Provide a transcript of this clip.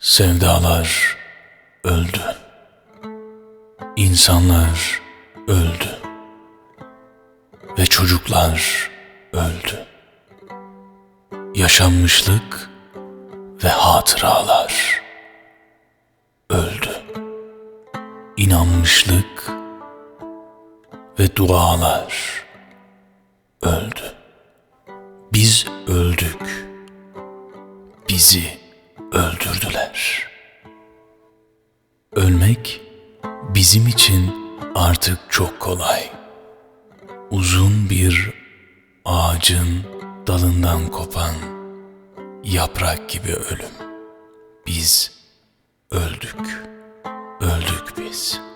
Sevdalar öldü. İnsanlar öldü. Ve çocuklar öldü. Yaşanmışlık ve hatıralar öldü. İnanmışlık ve dualar öldü. Biz öldük. Bizi öldürdüler. Ölmek bizim için artık çok kolay. Uzun bir ağacın dalından kopan yaprak gibi ölüm. Biz öldük. Öldük biz.''